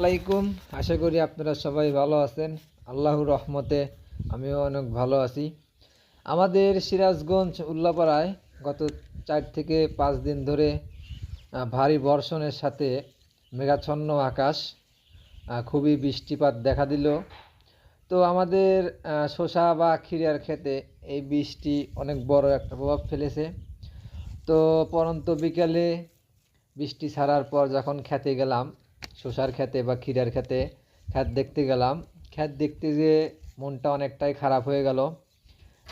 আসসালামাইকুম আশা করি আপনারা সবাই ভালো আছেন। আল্লাহর রহমতে আমিও অনেক ভালো আছি। আমাদের সিরাজগঞ্জ উল্লাপাড়ায় গত চার থেকে পাঁচ দিন ধরে ভারী বর্ষণের সাথে মেঘাচ্ছন্ন আকাশ খুবই বৃষ্টিপাত দেখা দিল। তো আমাদের শসা বা খিরিয়ার খেতে এই বৃষ্টি অনেক বড় একটা প্রভাব ফেলেছে। তো পরন্ত বিকালে বৃষ্টি ছাড়ার পর যখন খেতে গেলাম শসার খেতে বা ক্ষীরার খেতে খ্যাত দেখতে গেলাম। খ্যাত দেখতে গিয়ে মনটা অনেকটাই খারাপ হয়ে গেল।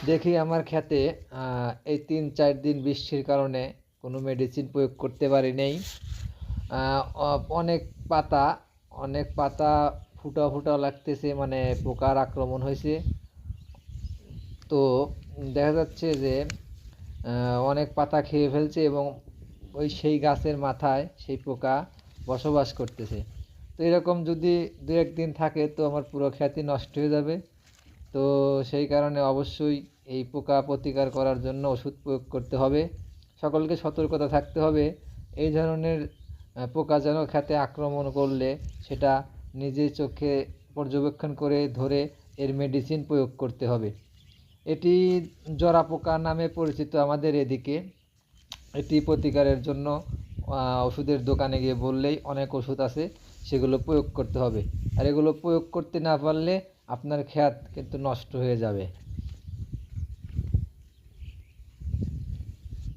দেখি আমার খেতে এই তিন চার দিন বৃষ্টির কারণে কোনো মেডিসিন প্রয়োগ করতে পারি নেই। অনেক পাতা অনেক পাতা ফুটা ফুটা লাগতেছে মানে পোকার আক্রমণ হয়েছে। তো দেখা যাচ্ছে যে অনেক পাতা খেয়ে ফেলছে এবং ওই সেই গাছের মাথায় সেই পোকা বসবাস করতেছে। তো এরকম যদি দু একদিন থাকে তো আমার পুরো খ্যাতি নষ্ট হয়ে যাবে। তো সেই কারণে অবশ্যই এই পোকা প্রতিকার করার জন্য ওষুধ প্রয়োগ করতে হবে। সকলকে সতর্কতা থাকতে হবে। এই ধরনের পোকা যেন খেতে আক্রমণ করলে সেটা নিজে চোখে পর্যবেক্ষণ করে ধরে এর মেডিসিন প্রয়োগ করতে হবে। এটি জরা পোকা নামে পরিচিত আমাদের এদিকে। এটি প্রতিকারের জন্য ওষুধের দোকানে গিয়ে বললেই অনেক ওষুধ আছে, সেগুলো প্রয়োগ করতে হবে। আর এগুলো প্রয়োগ করতে না পারলে আপনার খ্যাত কিন্তু নষ্ট হয়ে যাবে।